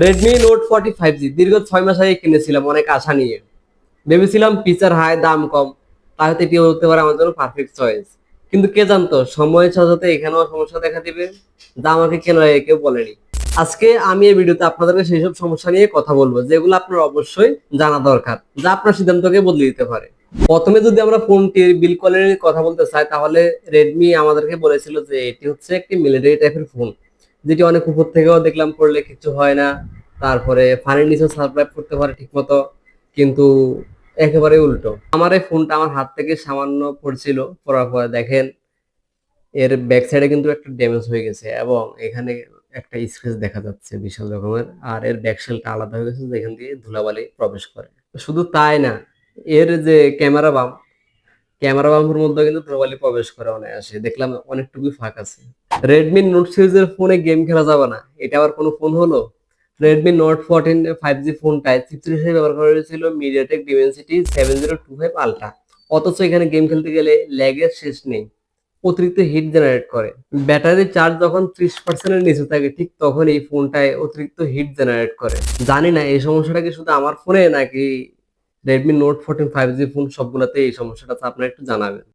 Redmi Note forty five G দীর্ঘ ছয় মাস আগে কিনেছিলাম, অনেক আশা নিয়ে। ভেবেছিলাম ফিচার হাই দাম কম তাহলে এটি হতে পারে আমার জন্য পারফেক্ট চয়েস কিন্তু কে জানতো সময়ের সাথে সাথে এখানেও সমস্যা দেখা দিবে? যা আমাকে কেন কেউ বলেনি। আজকে আমি এই ভিডিওতে আপনাদেরকে সেই সব সমস্যা নিয়ে কথা বলব, যেগুলো আপনার অবশ্যই জানা দরকার, যা আপনার সিদ্ধান্তকে বদলে দিতে পারে। প্রথমে যদি আমরা ফোনটির বিল কোয়ালিটির কথা বলতে চাই, তাহলে রেডমি আমাদেরকে বলেছিল যে এটি হচ্ছে একটি মিলিটারি টাইপের ফোন যেটি অনেক উপর থেকেও দেখলাম পড়লে কিছু হয় না। তারপরে ফানির নিচেও সাবস্ক্রাইব করতে পারে ঠিকমতো, কিন্তু একেবারে উল্টো। আমার এই ফোনটা আমার হাত থেকে সামান্য পড়ছিল, পড়ার পরে দেখেন, এর ব্যাক সাইডে কিন্তু একটা ড্যামেজ হয়ে গেছে এবং এখানে একটা স্ক্রেচ দেখা যাচ্ছে বিশাল রকমের। আর এর ব্যাক শেলটা আলাদা হয়ে গেছে, যেখান দিয়ে ধুলাবালি প্রবেশ করে। শুধু তাই না, এর যে ক্যামেরা বাম ক্যামেরা বাম্পের মধ্যে কিন্তু ধুলাবালি প্রবেশ করে অনেক আসে দেখলাম অনেকটুকুই ফাঁক আছে। রেডমি নোট সিরিজের ফোনে গেম খেলা যাবে না। এটা আবার কোনো ফোন হলো? Redmi Note fourteen five G ফোনটায় চিত্র হিসেবে ব্যবহার করা হয়েছিল MediaTek Dimensity seven zero two five ultra অথচ এখানে গেম খেলতে গেলে ল্যাগের শেষ নেই। অতিরিক্ত হিট জেনারেট করে। ব্যাটারি চার্জ যখন ত্রিশ পার্সেন্টের নিচে থাকে, ঠিক তখন এই ফোনটায় অতিরিক্ত হিট জেনারেট করে। জানি না, এই সমস্যাটা কি শুধু আমার ফোনে নাকি Redmi Note fourteen five G phone সবগুলোতে এই সমস্যাটা আপনারা একটু জানাবেন।